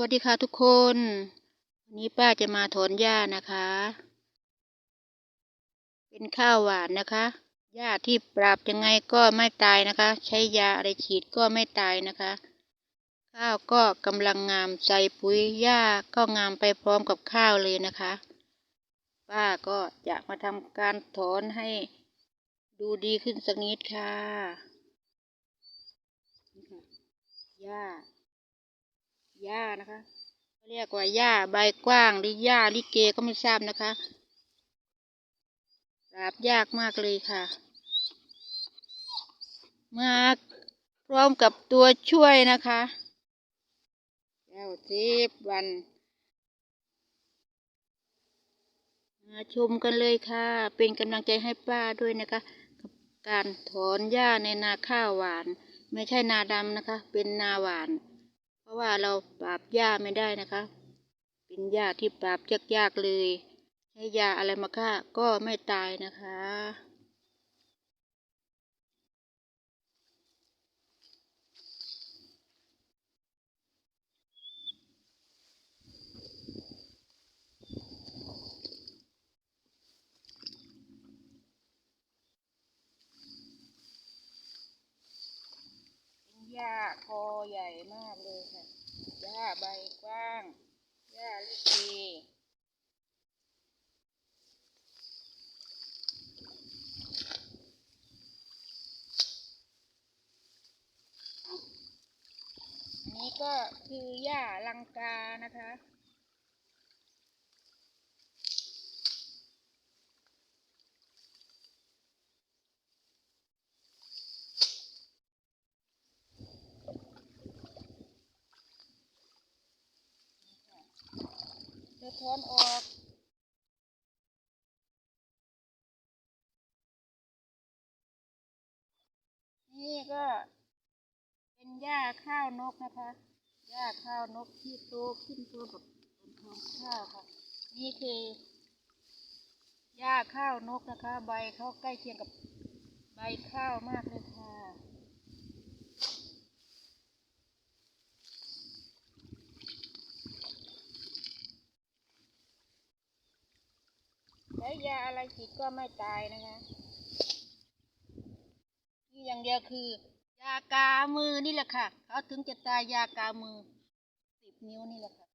วัสดีค่ะทุกคน วันนี้ป้าจะมาถอนหญ้านะคะ เป็นข้าวหวานนะคะหญ้าที่ปราบยังไงก็ไม่ตายนะคะ ใช้ยาอะไรฉีดก็ไม่ตายนะคะ ข้าวก็กำลังงามใส่ปุ๋ยหญ้าก็งามไปพร้อมกับข้าวเลยนะคะ ป้าก็จะมาทำการถอนให้ดูดีขึ้นสักนิดค่ะนี่ค่ะหญ้า หญ้านะคะเรียกว่าหญ้าใบกว้างหรือหญ้าลิเกก็ไม่ทราบนะคะปราบยากมากเลยค่ะ มาพร้อมกับตัวช่วยนะคะแก้วทิพวัน มาชมกันเลยค่ะ เป็นกำลังใจให้ป้าด้วยนะคะกับการถอนหญ้าในนาข้าวหวาน ไม่ใช่นาดำนะคะ เป็นนาหวาน ราะว่าเราปราบหญ้าไม่ได้นะคะ เป็นหญ้าที่ปราบยากๆเลย ให้ยาอะไรมาฆ่าก็ไม่ตายนะคะ เป็นหญ้าคอใหญ่มากเลยค่ะ หญ้าใบกว้าง หญ้าลิเกอันนี้ ก็คือหญ้าลังกานะคะ จะถอนออกนี่ก็ เป็นหญ้าข้าวนกนะคะหญ้าข้าวนกที่โตขึ้นตัวกับต้นทองข้าวค่ะ นี่คือหญ้าข้าวนกนะคะ ใบเขาใกล้เคียงกับใบข้าวมากเลยค่ะใช้ยาอะไรฉีดก็ไม่ตายนะคะ นี่อย่างเดียวคือากามือนี่แหละค่ะ เขาถึงจะตายยากามือสิบนิ้วนี่แหละค่ะ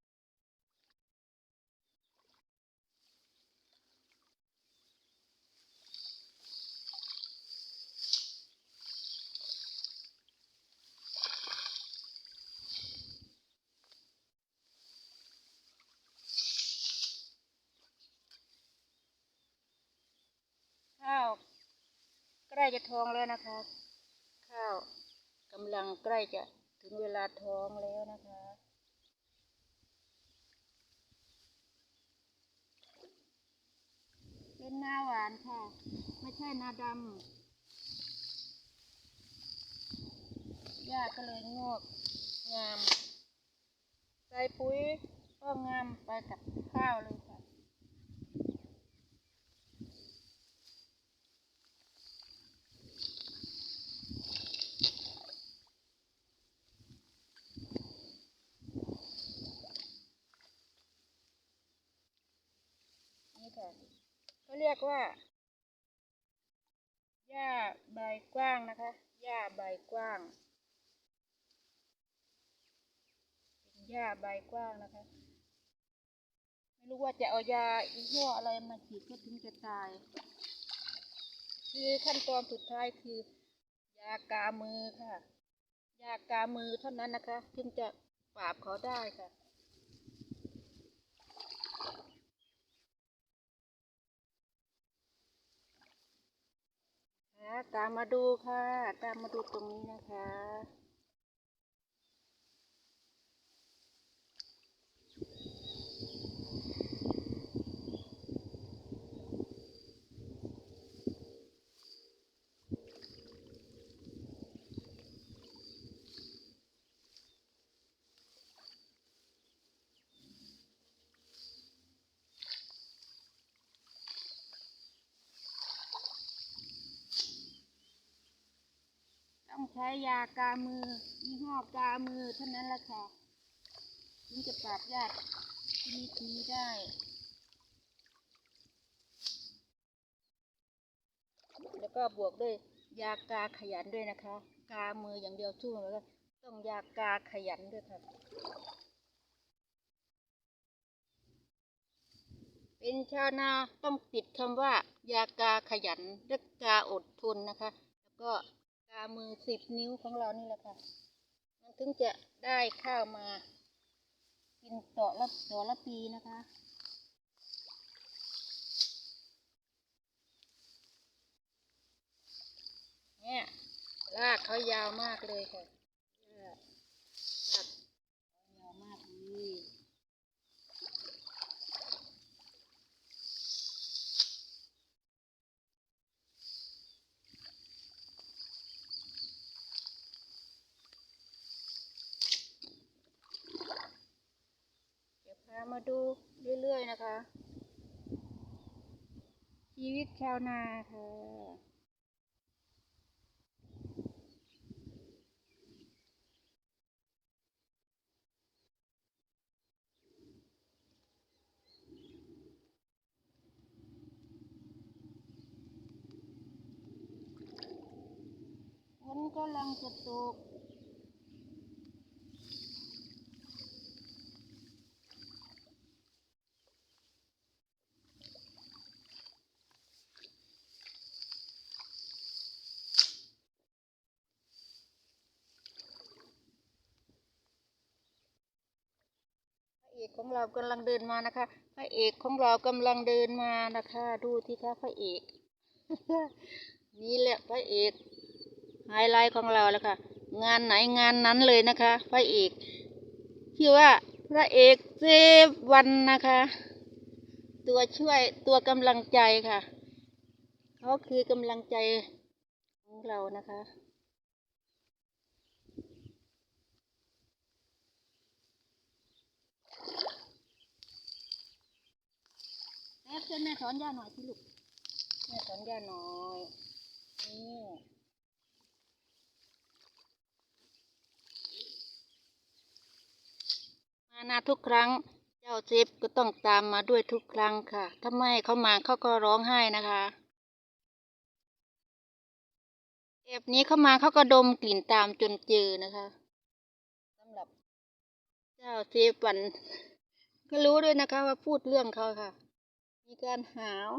ข้าวใกล้จะท้องแล้วนะคะ ข้าว กำลังใกล้จะถึงเวลาท้องแล้วนะคะเป็นหน้าหวานค่ะ ไม่ใช่หน้าดำหญ้าก็เลยงอกงาม ใส่ปุ๋ยก็งามไปกับข้าวเลยค่ะ นี่ค่ะเขาเรี ยกว่าหญ้าใบกว้างนะคะหญ้าใบกว้างเป็นหญ้าใบกว้างนะคะ ไม่รู้ว่าจะเอายาอีห้ออะไรมาฉีดก็ถึงจะตาย คือขั้นตอนสุดท้ายคือยากามือค่ะ ยากามือเท่านั้นนะคะ ถึงจะปราบเขาได้ค่ะ ตามมาดูค่ะ ตามมาดูตรงนี้นะคะ ยากามือยี่ห้อกามือเท่านั้นแหละค่ะถึงจะปราบญาชนิดนี้ได้แล้วก็บวกด้วยยากาขยันด้วยนะคะ กามืออย่างเดียวสู้แล้วก็ต้องยากาขยันด้วยค่ะ เป็นชาวนาต้องติดคำว่ายากาขยันและกาอดทนนะคะ แล้วก็ามือสิบนิ้วของเรานี่แหละค่ะ มันถึงจะได้ข้าวมา กินต่อละต่อละปีนะคะเนี่ยรากเขายาวมากเลยค่ะรากรากเขายาวมากเลยเดี๋ยวพา มาดูเรื่อยๆนะคะ ชีวิตชาวนาค่ะฝนกำลังจะตก พระเอก ของเรากำลังเดินมานะคะ พระเอกของเรากำลังเดินมานะคะ ดูที่คะพระเอก นี่แหละพระเอกไฮไลท์ของเราแล้วค่ะ งานไหนงานนั้นเลยนะคะ พระเอกชื่อว่าพระเอกเซฟวันนะคะ ตัวช่วยตัวกำลังใจค่ะเขาคือกำลังใจของเรานะคะ แม่ช่วยแม่ถอนหญ้าหน่อยสิลูกแม่ถอนหญ้าหน่อยนี่มานาทุกครั้ง เจ้าเซฟก็ต้องตามมาด้วยทุกครั้งค่ะ ถ้าไม่ให้เขามาเขาก็ร้องไห้นะคะแอบนี้เขามาเขาก็ดมกลิ่นตามจนเจอนะคะสำหรับ เจ้าเซฟวันก็รู้ด้วยนะคะว่าพูดเรื่องเขาค่ะ มีการหาว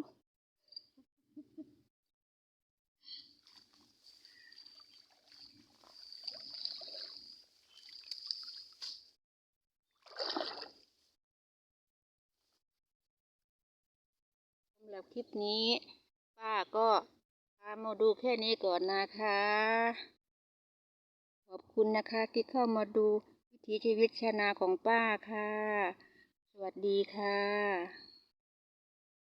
สำหรับคลิปนี้ ป้าก็พามาดูแค่นี้ก่อนนะคะ ขอบคุณนะคะที่เข้ามาดูวิถีชีวิตชาวนาของป้าค่ะ สวัสดีค่ะ